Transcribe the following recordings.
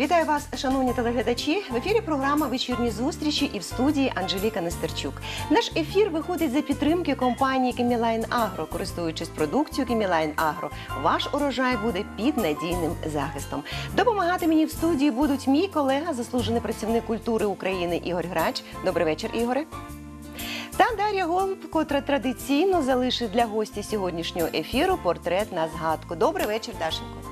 Вітаю вас, шановні телеглядачі. В ефірі програма Вечірні зустрічі і в студії Анжеліка Нестерчук. Наш ефір виходить за підтримки компанії Кемілайн Агро. Користуючись продукцією Кемілайн Агро, ваш урожай буде під надійним захистом. Допомагати мені в студії будуть мій колега, заслужений працівник культури України Ігор Грач. Добрий вечір, Ігоре. Та Дар'я Голуб, котра традиційно залишить для гості сьогоднішнього ефіру портрет на згадку. Добрий вечір, Дашенько.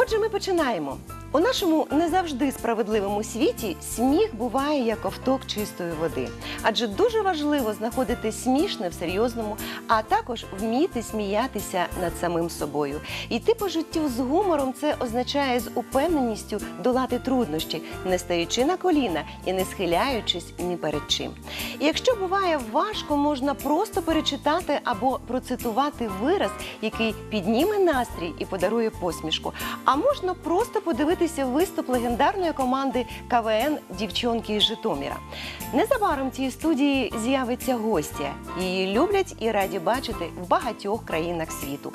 Отже, ми починаємо. У нашому не завжди справедливому світі сміх буває як ковток чистої води, адже дуже важливо знаходити смішне в серйозному, а також вміти сміятися над самим собою. Йти по життю з гумором це означає з упевненістю долати труднощі, не стаючи на коліна і не схиляючись ні перед чим. І якщо буває важко, можна просто перечитати або процитувати вираз, який підніме настрій і подарує посмішку. А можна просто подивитися виступ легендарної команди КВН Дівчонки із Житомира. Незабаром в цій студії з'явиться гостя. Її люблять і раді бачити в багатьох країнах світу.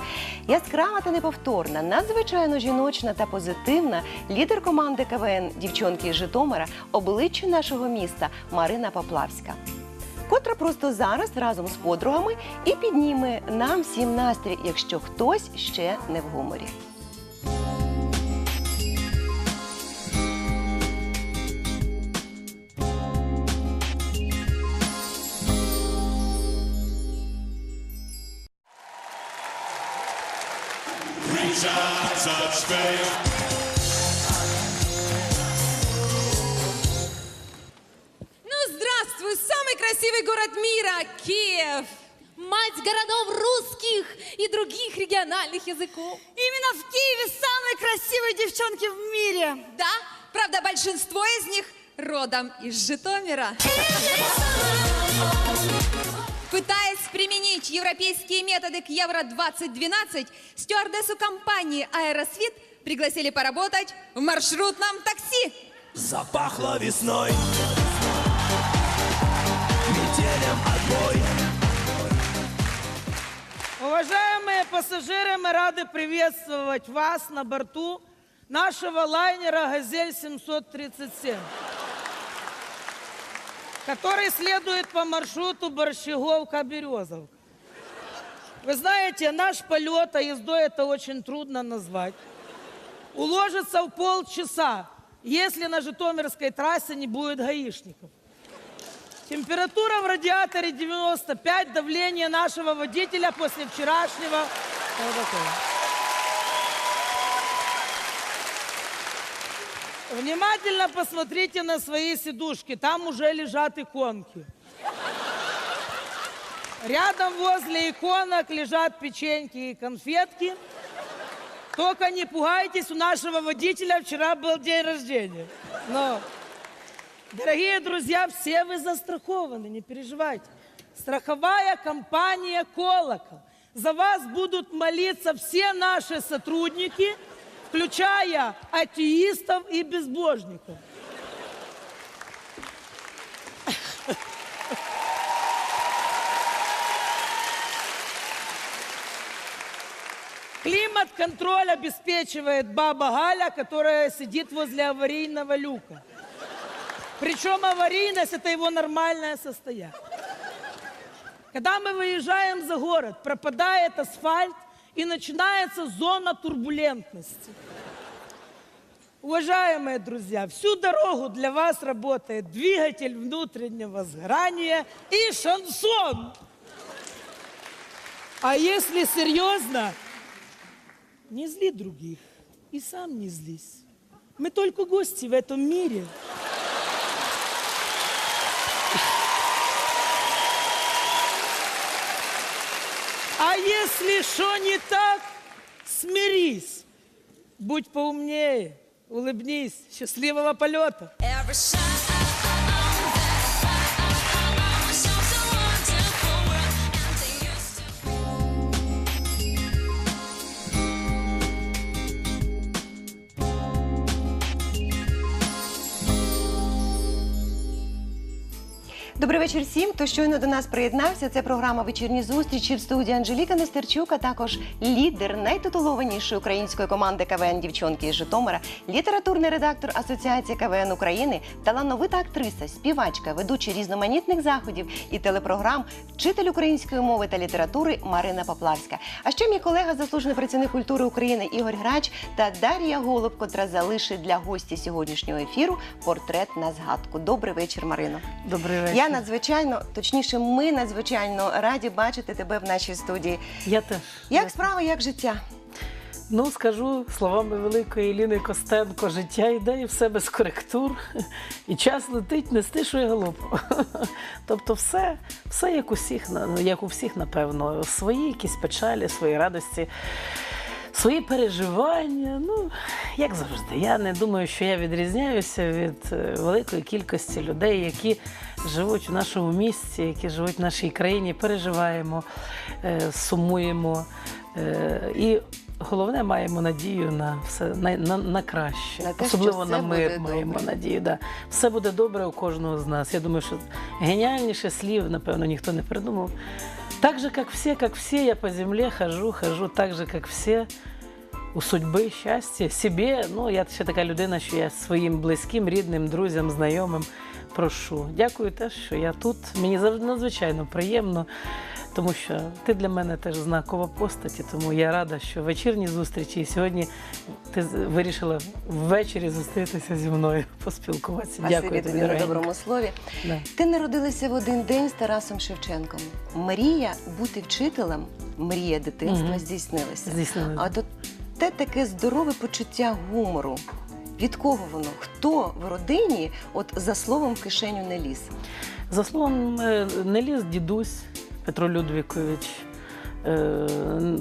Яскрава та неповторна, надзвичайно жіночна та позитивна лідер команди КВН Дівчонки із Житомира, обличчя нашого міста Марина Поплавська котра просто зараз разом з подругами і підніме нам всім настрій, якщо хтось ще не в гуморі. Ну, здравствуй, самый красивый город мира, Киев! Мать городов русских и других региональных языков. Именно в Киеве самые красивые девчонки в мире. Да, правда, большинство из них родом из Житомира. Пытаясь применить европейские методы к Евро-2012, стюардессу компании «Аэросвит» пригласили поработать в маршрутном такси. Запахло весной. Метелем отбой. Уважаемые пассажиры, мы рады приветствовать вас на борту нашего лайнера «Газель-737», который следует по маршруту Борщеговка-Березовка. Вы знаете, наш полет, а ездой это очень трудно назвать, уложится в полчаса, если на Житомирской трассе не будет гаишников. Температура в радиаторе 95, давление нашего водителя после вчерашнего. Внимательно посмотрите на свои сидушки, там уже лежат иконки. Рядом возле иконок лежат печеньки и конфетки. Только не пугайтесь, у нашего водителя вчера был день рождения. Но Дорогие друзья, все вы застрахованы, не переживайте. Страховая компания «Колокол». За вас будут молиться все наши сотрудники, включая атеистов и безбожников. Климат-контроль обеспечивает баба Галя, которая сидит возле аварийного люка. Причем аварийность – это его нормальное состояние. Когда мы выезжаем за город, пропадает асфальт и начинается зона турбулентности. Уважаемые друзья, всю дорогу для вас работает двигатель внутреннего сгорания и шансон. А если серьезно, не зли других и сам не злись. Мы только гости в этом мире. А если что не так, смирись. Будь поумнее, улыбнись. Счастливого полета. Every shine Добрий вечір всім. Хто щойно до нас приєднався. Це програма Вечірні зустрічі в студії Анжеліка Нестерчук, а також лідер найтитулованішої української команди КВН Дівчонки із Житомира, літературний редактор Асоціації КВН України, талановита актриса, співачка, ведуча різноманітних заходів і телепрограм, вчитель української мови та літератури Марина Поплавська. А ще мій колега, заслужений працівник культури України Ігор Грач та Дар'я Голуб, котра залишить для гості сьогоднішнього ефіру портрет на згадку. Добрий вечір, Марино. Добрий вечір. Надзвичайно, точніше, ми надзвичайно раді бачити тебе в нашій студії. Я теж. Як справи, як життя? Ну, скажу словами великої Еліни Костенко, життя йде і все без коректур. І час летить, не стишує галопу. Тобто все, все як, усіх, на- як у всіх, напевно, свої якісь печалі, свої радості. Свої переживання, ну як завжди. Я не думаю, що я відрізняюся від е, великої кількості людей, які живуть у нашому місті, які живуть в нашій країні, переживаємо, е, сумуємо. е, І головне, маємо надію на все на, на, на краще. На те, Особливо на мир маємо добре. надію. Да. Все буде добре у кожного з нас. Я думаю, що геніальніше слів, напевно, ніхто не придумав. Так же, как все, как все, я по земле хожу, хожу так же, как все. У судьби щастя, собі. Ну, я ще така людина, що я своїм близьким, рідним, друзям, знайомим прошу. Дякую теж, що я тут. Мені завжди надзвичайно приємно, тому що ти для мене теж знакова постать, тому я рада, що вечірні зустрічі і сьогодні ти вирішила ввечері зустрітися зі мною, поспілкуватися. Спасибі Дякую тобі тобі, на доброму слові. Да. Ти народилася в один день з Тарасом Шевченком. Мрія бути вчителем, мрія дитинства Мгм. здійснилася. Здійснилася. А то те таке здорове почуття гумору. Від кого воно? Хто в родині от за словом кишеню не ліз? За словом, е, не ліз дідусь Петро Людвікович. Е,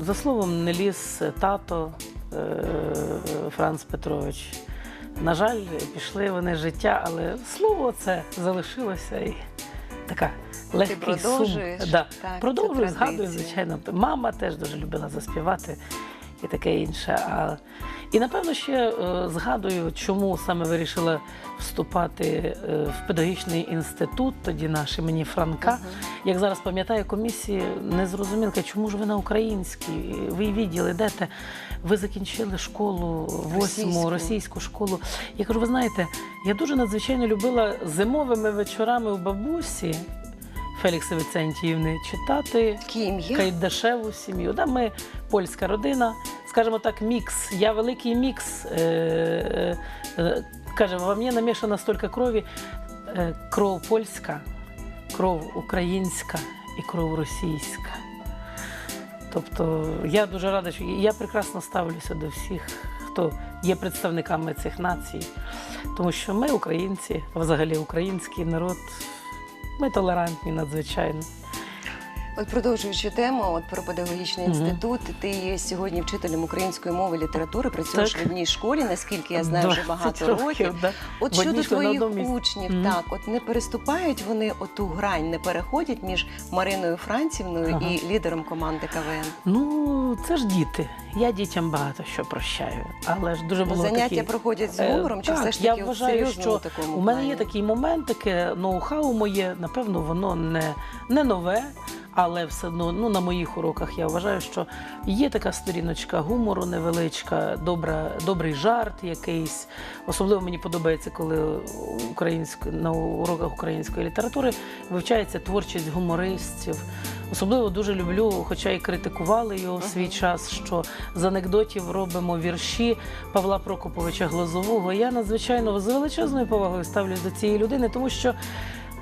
За словом, не ліз тато е, Франц Петрович. На жаль, пішли вони життя, але слово це залишилося і така легкий продовжуєш, сум. Да. так, Продовжую, згадую, звичайно. Мама теж дуже любила заспівати і таке інше. А... І напевно ще е, згадую, чому саме вирішила вступати е, в педагогічний інститут, тоді наш імені Франка. Як зараз пам'ятаю, комісії не зрозуміли, чому ж ви на українській? Ви відділ йдете, ви закінчили школу восьму, Російську. російську школу. Я кажу, ви знаєте, я дуже надзвичайно любила зимовими вечорами у бабусі Фелікса Віцентіївни читати Таке ім'я? Кайдашеву сім'ю. Да, ми польська родина, скажімо так, мікс. Я великий мікс. Е, е, е, каже, во мені намішано стільки крові. Е, кров польська, кров українська і кров російська. Тобто я дуже рада, що я прекрасно ставлюся до всіх, хто є представниками цих націй, тому що ми, українці, взагалі український народ, ми толерантні надзвичайно. От продовжуючи тему, от про педагогічний Мгм. інститут, ти є сьогодні вчителем української мови і літератури, працюєш в одній школі, наскільки я знаю, вже 20 багато років, років. да. От В щодо школі, на твоїх одному місці. учнів, Мгм. так, от не переступають вони оту грань, не переходять між Мариною Францівною Ага. і лідером команди КВН. Ну, це ж діти. Я дітям багато що прощаю. Але ж дуже було заняття такі... проходять з Е, гумором, чи так, все ж я таки от вважаю, серйозному що такому у мене плані? є такий момент, таке ноу-хау моє, напевно, воно не, не нове. Але все одно ну, на моїх уроках я вважаю, що є така сторіночка гумору невеличка, добра, добрий жарт якийсь. Особливо мені подобається, коли українсько, на уроках української літератури вивчається творчість гумористів. Особливо дуже люблю, хоча і критикували його в свій час, що з анекдотів робимо вірші Павла Прокоповича Глазового. Я надзвичайно з величезною повагою ставлюсь до цієї людини, тому що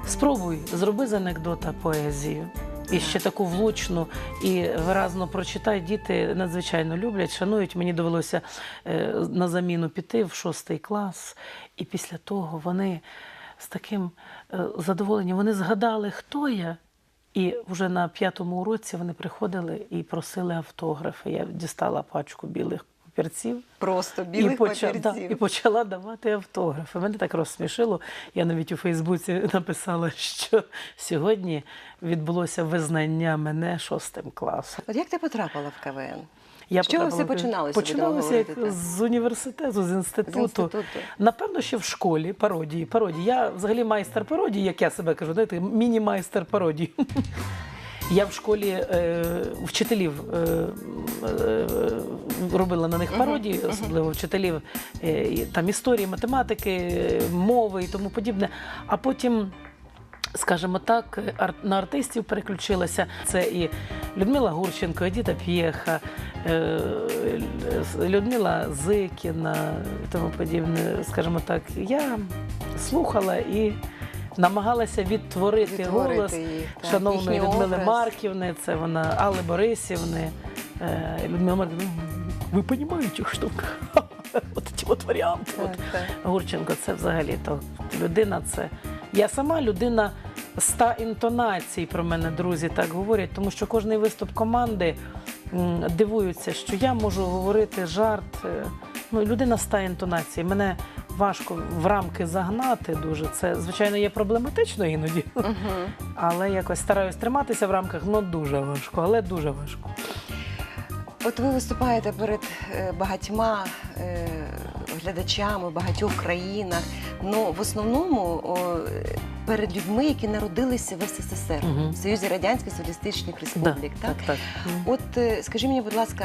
спробуй зроби з анекдота поезію. І ще таку влучну і виразно прочитай. Діти надзвичайно люблять, шанують. Мені довелося е, на заміну піти в шостий клас, і після того вони з таким е, задоволенням вони згадали, хто я. І вже на п'ятому уроці вони приходили і просили автографи. Я дістала пачку білих папірців Просто білих і, поча- да, і почала давати автографи. Мене так розсмішило. Я навіть у Фейсбуці написала, що сьогодні відбулося визнання мене шостим класом. От як ти потрапила в КВН? Я З чого все починалося, Починалося як з університету, з інституту. З інституту. Напевно, ще в школі пародії. пародії. Я взагалі майстер пародії, як я себе кажу, знаєте, міні-майстер пародії. Я в школі е, вчителів е, е, робила на них пародії, особливо вчителів е, там історії, математики, мови і тому подібне. А потім. Скажімо так, ар- на артистів переключилася. Це і Людмила Гурченко, Едіта П'єха, е, Людмила Зикіна і тому подібне. Скажімо так, я слухала і намагалася відтворити, Відтворити голос так, шановної Людмили образ. Марківни, це вона Алли Борисівни. Е, Людмила Марківна, «Ну, ви розумієте, що от ці от варіанти. Так, от. так. Гурченко, це взагалі то людина. Це я сама людина ста інтонацій про мене, друзі, так говорять, тому що кожний виступ команди дивуються, що я можу говорити жарт. е, Ну, людина ста інтонацій. Мене важко в рамки загнати дуже. Це, звичайно, є проблематично іноді. Але якось стараюсь триматися в рамках, ну дуже важко, але дуже важко. От ви виступаєте перед е, багатьма е, глядачами в багатьох країнах. Ну в основному о, перед людьми, які народилися в СССР, в Союзі Радянських Соціалістичних Да, Республік. так, так. От е, скажи мені, будь ласка,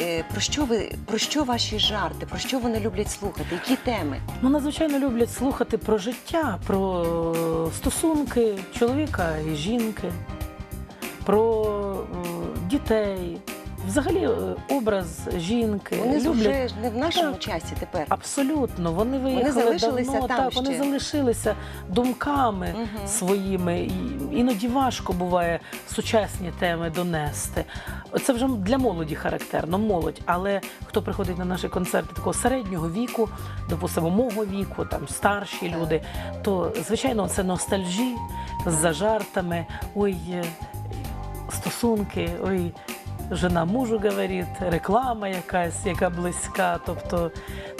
е, про що ви про що ваші жарти? Про що вони люблять слухати? Які теми? Ну, надзвичайно люблять слухати про життя, про стосунки чоловіка і жінки, про е, дітей. Взагалі е, образ жінки. Вони люблять. вже ж не в нашому Так. часі тепер. Абсолютно, вони виїхали залишилися давно, там так, вони залишилися думками Мгм. своїми. І іноді важко буває сучасні теми донести. Це вже для молоді характерно, молодь. Але хто приходить на наші концерти такого середнього віку, допустимо, мого віку, там старші люди, то звичайно це ностальжі з жартами. Ой, е, стосунки, ой. Жена мужу говорить, реклама якась, яка близька, тобто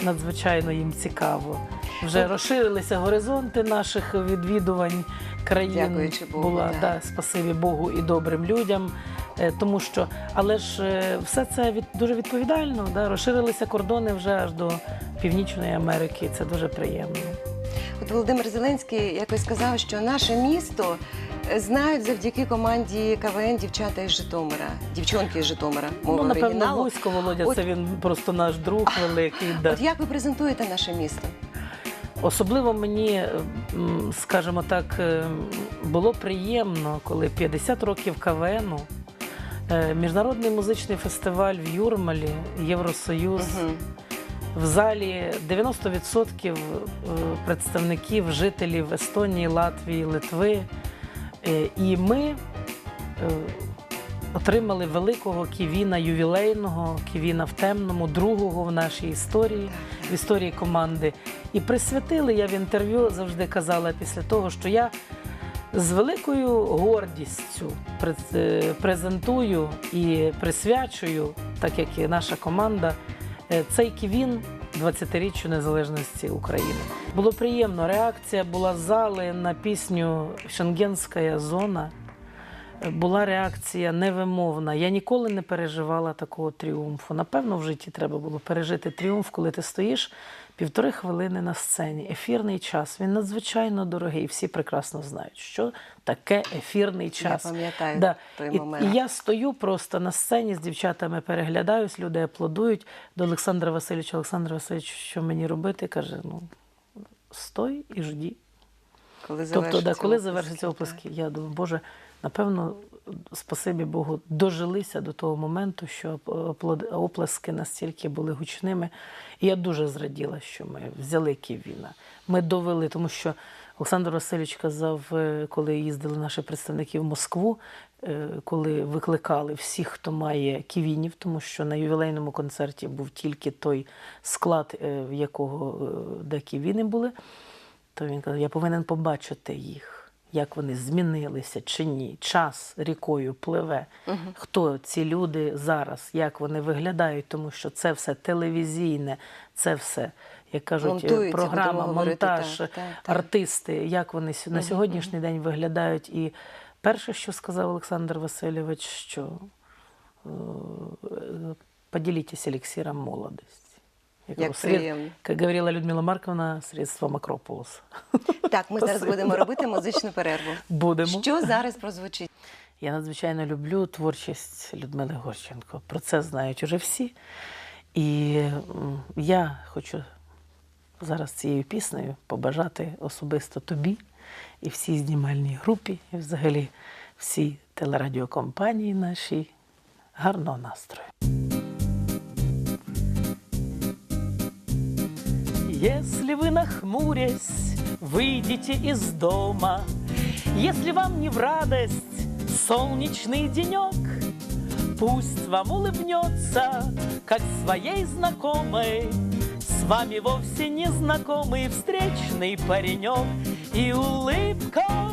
надзвичайно їм цікаво. Вже розширилися горизонти наших відвідувань країн. Дякуючи Богу, Була так. да, спасибі Богу і добрим людям. Е, Тому що, але ж е, все це від дуже відповідально. Да? Розширилися кордони вже аж до Північної Америки. Це дуже приємно. От Володимир Зеленський якось сказав, що наше місто знають завдяки команді КВН дівчата із Житомира, дівчонки із Житомира. Мова ну, напевно, оригіналу. Гусько Володя, От- це він просто наш друг великий. Да. От як ви презентуєте наше місто? Особливо мені, м, скажімо так, е, було приємно, коли 50 років КВНу, е, міжнародний музичний фестиваль в Юрмалі, Євросоюз. Мгм. В залі 90% е, представників жителів Естонії, Латвії, Литви. Е, І ми е, отримали великого ківіна ювілейного, ківіна в темному, другого в нашій історії, в історії команди. І присвятили, я в інтерв'ю завжди казала після того, що я з великою гордістю е, презентую і присвячую, так як і наша команда, цей ківін 20-річчю незалежності України. Було приємно. Реакція була зали на пісню Шенгенська зона. Була реакція невимовна. Я ніколи не переживала такого тріумфу. Напевно, в житті треба було пережити тріумф, коли ти стоїш півтори хвилини на сцені. Ефірний час він надзвичайно дорогий. Всі прекрасно знають, що таке ефірний час. Я пам'ятаю да. той і, момент. І я стою просто на сцені з дівчатами, переглядаюсь, люди аплодують. До Олександра Васильовича, Олександр Васильович, що мені робити? Каже: ну, стой і жді. Коли Тобто, да, коли так. оплески, я думаю, Боже, напевно, спасибі Богу, дожилися до того моменту, що оплески настільки були гучними. І я дуже зраділа, що ми взяли Ківіна. Ми довели, тому що Олександр Васильович казав, е, коли їздили наші представники в Москву, е, коли викликали всіх, хто має ківінів, тому що на ювілейному концерті був тільки той склад, е, в якого де ківіни були. То він каже, я повинен побачити їх, як вони змінилися чи ні. Час рікою пливе. Хто ці люди зараз, як вони виглядають, тому що це все телевізійне, це все, як кажуть, Монтується, програма, будемо говорити, монтаж, так, так, артисти, як вони на сьогоднішній день виглядають. І перше, що сказав Олександр Васильович, що э, поделитесь эликсиром Як приємно. Как говорила Людмила Марковна, средством Акрополуса. Так, ми зараз будемо робити музичну перерву. Будемо. Що зараз прозвучить? Я надзвичайно люблю творчість Людмили Горченко. Про це знають уже всі. І я хочу зараз цією піснею побажати особисто тобі і всій знімальній групі, і взагалі всій телерадіокомпанії нашій гарного настрою. Если вы нахмурясь выйдете из дома, Если вам не в радость солнечный денек, Пусть вам улыбнется, как своей знакомой, С вами вовсе не знакомый встречный паренек, И улыбка,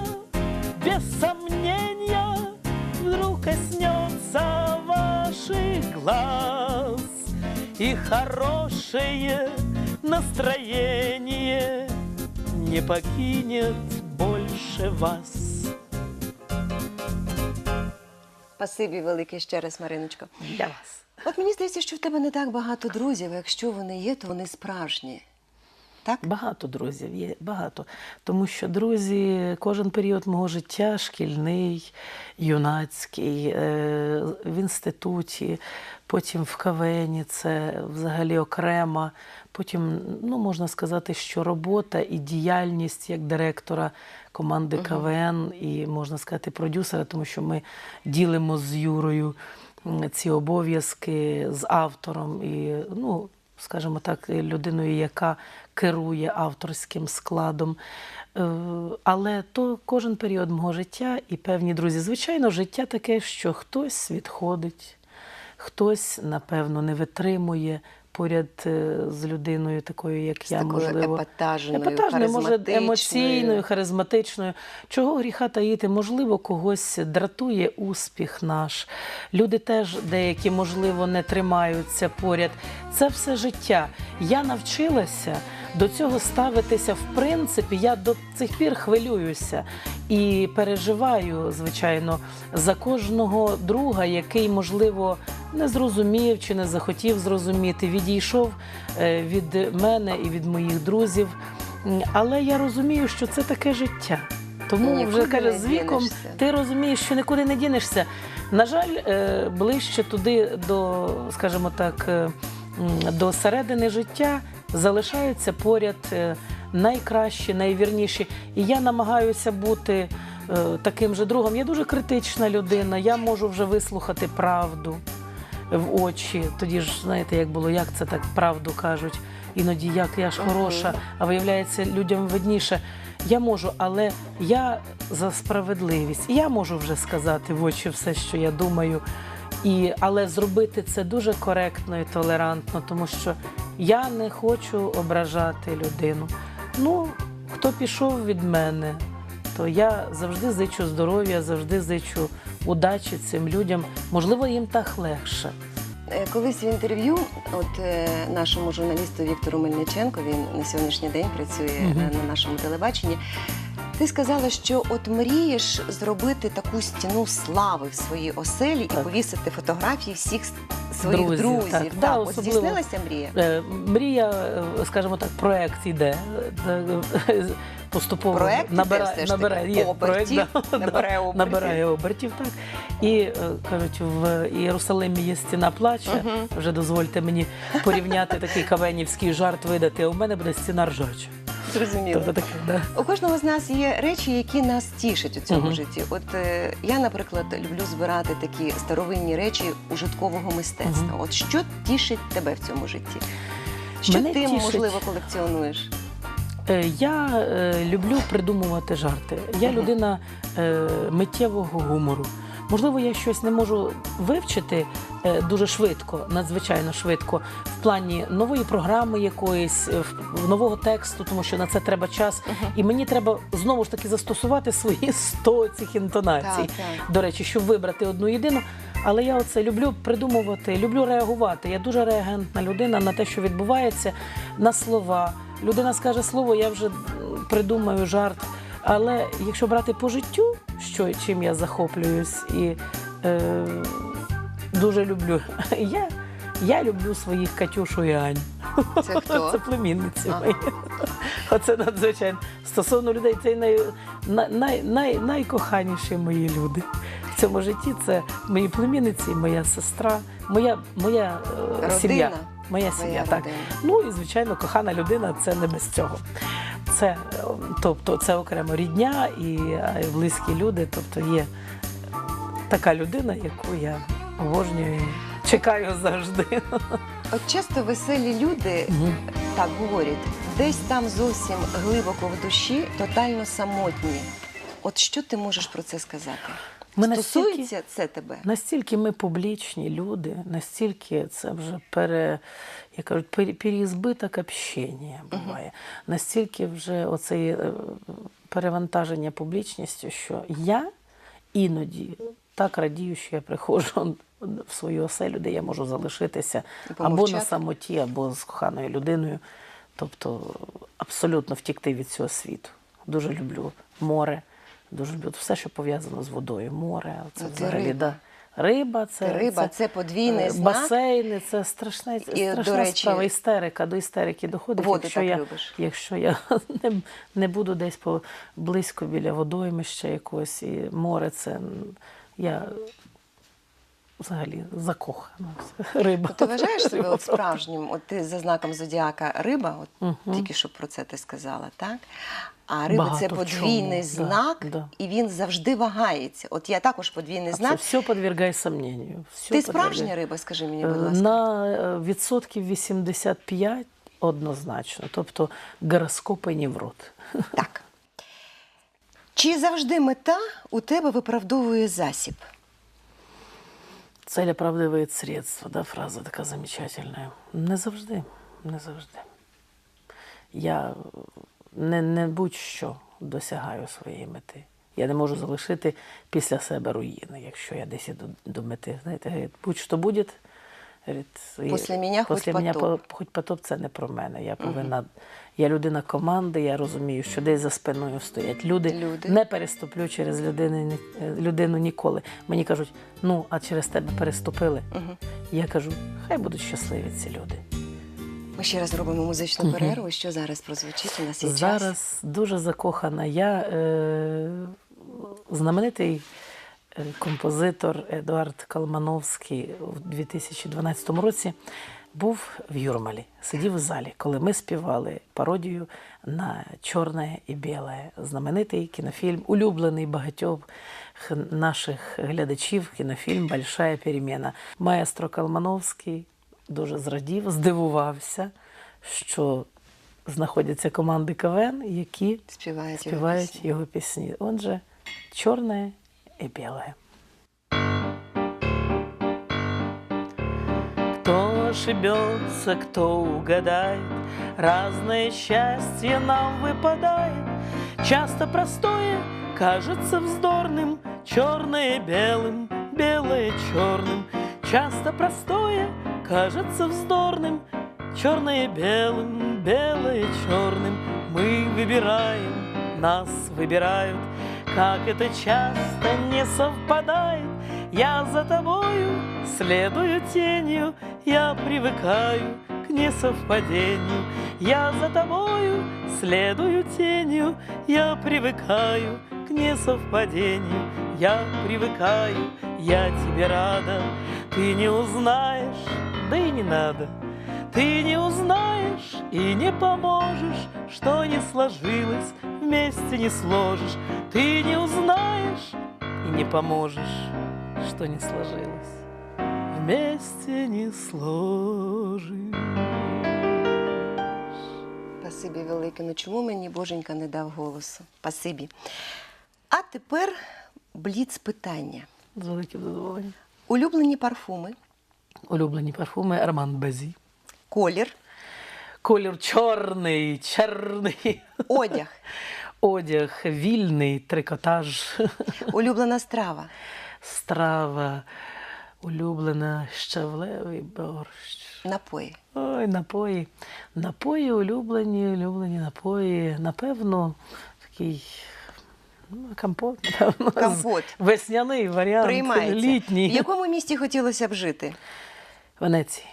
без сомнения, Вдруг коснется ваших глаз, И хорошее настроение не покинет больше вас. Спасибі велике ще раз, Мариночко. Для вас. От мені здається, що в тебе не так багато друзів, а якщо вони є, то вони справжні. Так? Багато друзів є, багато. Тому що друзі, кожен період мого життя шкільний, юнацький, е, в інституті, потім в кавені, це взагалі окрема. Потім, ну можна сказати, що робота і діяльність як директора команди КВН, і можна сказати, продюсера, тому що ми ділимо з Юрою ці обов'язки з автором і ну, скажімо так, людиною, яка керує авторським складом. Е, Але то кожен період мого життя і певні друзі. Звичайно, життя таке, що хтось відходить, хтось, напевно, не витримує поряд е, з людиною, такою, як З я, такою можливо. епатажною, Епатажною, може, емоційною, харизматичною. Чого гріха таїти? Можливо, когось дратує успіх наш. Люди теж деякі, можливо, не тримаються поряд. Це все життя. Я навчилася до цього ставитися в принципі. Я до цих пір хвилююся і переживаю, звичайно, за кожного друга, який, можливо, не зрозумів чи не захотів зрозуміти, відійшов е, від мене і від моїх друзів. Але я розумію, що це таке життя. Тому Нікуди вже каже, з віком дінешся. ти розумієш, що нікуди не дінешся. На жаль, е, ближче туди до, скажімо так, е, до середини життя залишаються поряд е, найкращі, найвірніші. І я намагаюся бути е, таким же другом. Я дуже критична людина, я можу вже вислухати правду в очі. Тоді ж, знаєте, як було, як це так правду кажуть. Іноді як я ж хороша, а виявляється, людям видніше. Я можу, але я за справедливість. Я можу вже сказати в очі все, що я думаю. І, але зробити це дуже коректно і толерантно, тому що я не хочу ображати людину. Ну, хто пішов від мене, то я завжди зичу здоров'я, завжди зичу удачі цим людям. Можливо, їм так легше. Е, Колись в інтерв'ю, от е, нашому журналісту Віктору Мельниченко, він на сьогоднішній день працює е, на нашому телебаченні. Ти сказала, що от мрієш зробити таку стіну слави в своїй оселі і повісити фотографії всіх своїх Друзів, друзів. так. Так, Да, от особливо. здійснилася мрія. Е, Мрія, е, скажімо так, проект йде. е, е, Поступово Проект іде набирає, все ж таки, набирає, є обертів, проект, да, набирає обертів. набирає обертів, так. І е, кажуть, в Єрусалимі є стіна плаче. Вже дозвольте мені порівняти такий кавенівський жарт видати. А у мене буде стіна ржача. Зрозуміло. Тобто таке, да. У кожного з нас є речі, які нас тішать у цьому Мгм. житті. От е, я, наприклад, люблю збирати такі старовинні речі ужиткового мистецтва. От що тішить тебе в цьому житті? Що Мене ти, тішить- можливо, колекціонуєш? Е, Я е, люблю придумувати жарти. Я Мгм. людина е, миттєвого гумору. Можливо, я щось не можу вивчити е, дуже швидко, надзвичайно швидко, в плані нової програми якоїсь, е, нового тексту, тому що на це треба час. І мені треба знову ж таки застосувати свої 100 цих інтонацій. Так, так. До речі, щоб вибрати одну єдину. Але я оце люблю придумувати, люблю реагувати. Я дуже реагентна людина на те, що відбувається, на слова. Людина скаже слово, я вже придумаю жарт. Але якщо брати по життю, що чим я захоплююсь, і е, дуже люблю. Я, я люблю своїх Катюшу і Ань. Це хто? Це племінниці Ага. мої. Оце надзвичайно. Стосовно людей, це най, най, най, най, найкоханіші мої люди. В цьому житті це мої племінниці, моя сестра, моя, моя е, Родина. сім'я. Моя сім'я, так. родина. Ну і звичайно, кохана людина це не без цього. Це, е, тобто, це окремо рідня і е, близькі люди. Тобто є така людина, яку я обожнюю і чекаю завжди. От часто веселі люди так говорять, десь там зовсім глибоко в душі, тотально самотні. От що ти можеш про це сказати? Ми настільки- Стосується це тебе? Настільки ми публічні люди, настільки це вже пере, як кажуть, переізбиток общення буває. Настільки вже оце е, перевантаження публічністю, що я іноді так радію, що я приходжу в свою оселю, де я можу залишитися або на самоті, або з коханою людиною. Тобто абсолютно втікти від цього світу. Дуже люблю море, дуже люблю все, що пов'язано з водою. Море, це взагалі риба. да. Риба, це, Риба, це подвійний е, знак. басейни, це страшна, страшна до речі, справа. Істерика, до істерики доходить. воду якщо так я, любиш. Якщо я не, не буду десь по, близько біля водоймища якогось, і море це я взагалі закохана. Риба. Ти вважаєш себе от справжнім, от ти за знаком зодіака риба, от Мгм. тільки що про це ти сказала, так? А риба Багато це подвійний чому, знак, да. і він завжди вагається. От я також подвійний А знак. Це все подвергає сомнению. Все Ти справжня подвергає- риба, скажи мені, будь ласка. На е, відсотків 85 однозначно. Тобто гороскопи не врут. Так. Чи завжди мета у тебе виправдовує засіб? Цель оправдывает средства, да, фраза така замечательная. Не завжди, не завжди. Я не, не будь-що досягаю своєї мети. Я не можу залишити після себе руїни, якщо я десь іду до мети. Знаєте, будь-що буде. Говорить, Після мене хоч після мене потоп. по- хоч потоп це не про мене. Я повинна. Я людина команди, я розумію, що десь за спиною стоять люди. Люди. Не переступлю через людину, людину ніколи. Мені кажуть, ну а через тебе переступили. Я кажу, хай будуть щасливі ці люди. Ми ще раз зробимо музичну перерву. Що зараз прозвучить? У нас є час. Зараз дуже закохана. Я е, знаменитий композитор Едуард Калмановський у 2012 році був в Юрмалі, сидів у залі, коли ми співали пародію на чорне і біле. Знаменитий кінофільм, улюблений багатьох наших глядачів, кінофільм Большая перемена. Маестро Калмановський дуже зрадів, здивувався, що знаходяться команди КВН, які Співають його співають пісні. його пісні. Отже, чорне і біле. Кто ошибется, кто угадает, Разное счастье нам выпадает. Часто простое кажется вздорным, Черное белым, белое черным. Часто простое кажется вздорным, Черное белым, белое черным. Мы выбираем, нас выбирают, Как это часто не совпадает. Я за тобою следую тенью, Я привыкаю к несовпадению. Я за тобою следую тенью, Я привыкаю к несовпадению. Я привыкаю, я тебе рада, Ты не узнаешь, да и не надо. Ты не узнаешь и не поможешь, Что не сложилось, вместе не сложишь. Ты не узнаешь и не поможешь, Что не сложилось, вместе не сложишь. Спасибі велике. Ну чому мені боженька не дав голосу? Спасибі. А тепер бліц питання. З великим задоволенням. Улюблені парфуми, Улюблені парфуми Арман Безі. Колір, Колір чорний, чорний. одяг, Одяг вільний, трикотаж. улюблена страва, Страва улюблена щавлевий борщ. напої. Ой, напої. Напої улюблені, улюблені напої. Напевно, такий Ну, компот, напевно. Компот. Весняний варіант, Приймається. літній. В якому місті хотілося б жити? Венеції.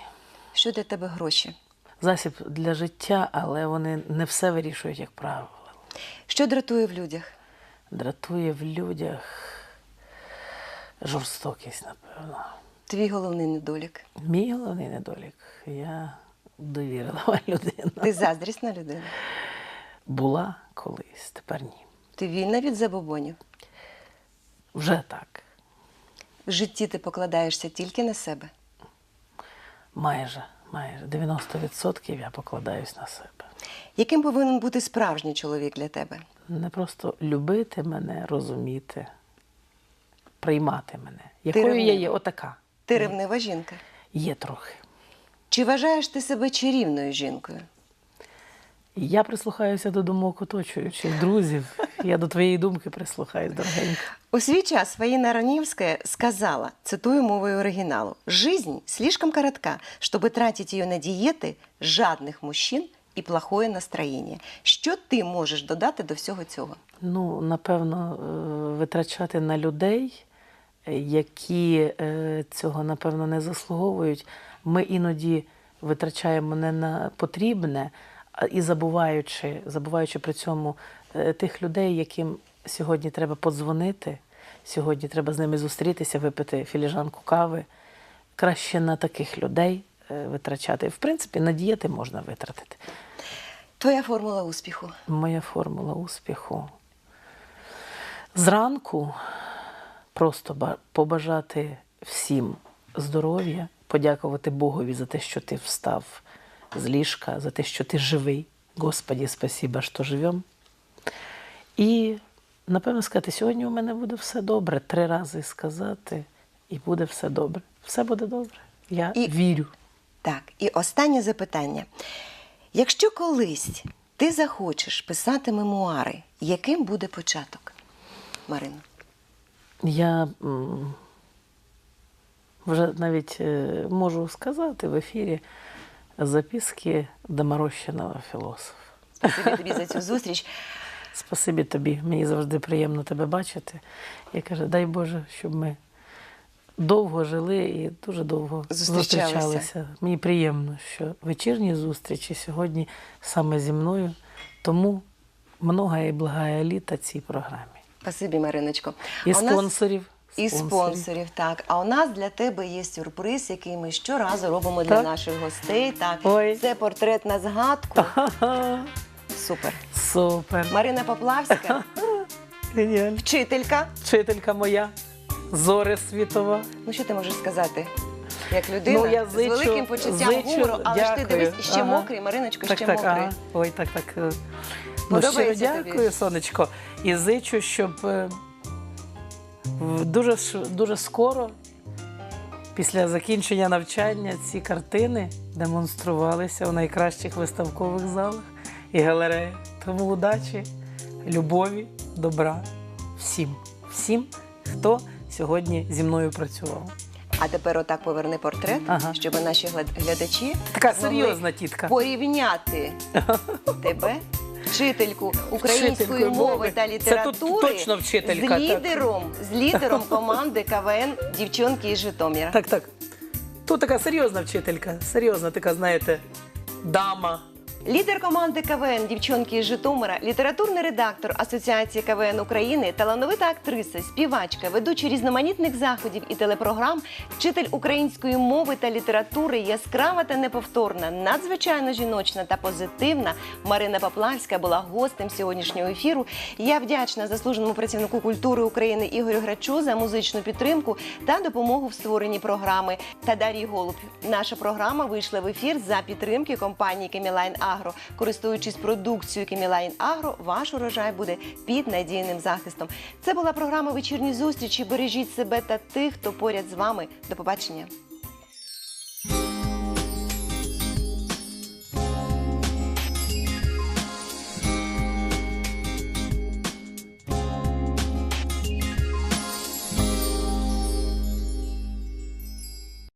Що для тебе гроші? Засіб для життя, але вони не все вирішують, як правило. Що дратує в людях? Дратує в людях жорстокість, напевно. Твій головний недолік. Мій головний недолік. Я довірлива людина. Ти заздрісна людина. Була колись, тепер ні. Ти вільна від забобонів. Вже так. В житті ти покладаєшся тільки на себе. Майже, майже 90% я покладаюсь на себе. Яким повинен бути справжній чоловік для тебе? Не просто любити мене, розуміти, приймати мене. Якою я є, отака. Ти ревнива жінка. Є трохи. Чи вважаєш ти себе чарівною жінкою? Я прислухаюся до думок оточуючих, друзів. Я до твоєї думки прислухаюсь, дорогенька. У свій час Фаїна Ранівська сказала, цитую мовою оригіналу, «Жизнь слишком коротка, чтобы тратить ее на диети жадних мужчин і плохое настроєння». Що ти можеш додати до всього цього? Ну, напевно, е, витрачати на людей, е, які е, цього, напевно, не заслуговують. Ми іноді витрачаємо не на потрібне, і забуваючи, забуваючи при цьому тих людей, яким сьогодні треба подзвонити, сьогодні треба з ними зустрітися, випити філіжанку кави. Краще на таких людей е, витрачати. В принципі, на дієти можна витратити. Твоя формула успіху. Моя формула успіху. Зранку просто ба- побажати всім здоров'я, подякувати Богові за те, що ти встав з ліжка, за те, що ти живий. Господі, спасіба, що живем. І, напевно, сказати, сьогодні у мене буде все добре. Три рази сказати, і буде все добре. Все буде добре. Я І- вірю. Так, і останнє запитання. Якщо колись ти захочеш писати мемуари, яким буде початок? Марина. Я вже навіть е, можу сказати в ефірі записки доморощеного філософа. Спасибі тобі за цю зустріч. Спасибі тобі, мені завжди приємно тебе бачити. Я кажу, дай Боже, щоб ми довго жили і дуже довго Зустрічалися. зустрічалися. Мені приємно, що вечірні зустрічі сьогодні саме зі мною. Тому много і благая літа цій програмі. Спасибі, Мариночко. І А спонсорів. І спонсорів, так. А у нас для тебе є сюрприз, який ми щоразу робимо для Так? наших гостей. Так, Ой. це портрет на згадку. Супер. Супер. Марина Поплавська, Геніально. вчителька. Вчителька моя, зоре світова. Ну що ти можеш сказати? Як людина Ну, я з великим почуттям зичу, гумору, але ж ти дивись, ще Ага. мокрий, Мариночко, Так, ще так, мокрий. ага. Ой, так, так. Ну, щиро тобі? дякую, сонечко. І зичу, щоб е, дуже, дуже скоро, після закінчення навчання, ці картини демонструвалися у найкращих виставкових залах і галереях. Тому удачі, любові, добра всім, всім, хто сьогодні зі мною працював. А тепер отак поверни портрет, Ага. щоб наші глядачі Така серйозна тітка. порівняти тебе, вчительку української мови та Це літератури, тут точно вчителька, з так. лідером, з лідером команди КВН дівчонки із Житомира. Так, так. Тут така серйозна вчителька, серйозна така, знаєте, дама. Лідер команди КВН дівчонки із Житомира, літературний редактор Асоціації КВН України, талановита актриса, співачка, ведуча різноманітних заходів і телепрограм, вчитель української мови та літератури, яскрава та неповторна, надзвичайно жіночна та позитивна. Марина Поплавська була гостем сьогоднішнього ефіру. Я вдячна заслуженому працівнику культури України Ігорю Грачу за музичну підтримку та допомогу в створенні програми. Та Дар'ї Голуб. Наша програма вийшла в ефір за підтримки компанії Кемілайн Агро. Користуючись продукцією Кемілайн Агро, ваш урожай буде під надійним захистом. Це була програма вечірні зустрічі. Бережіть себе та тих, хто поряд з вами. До побачення.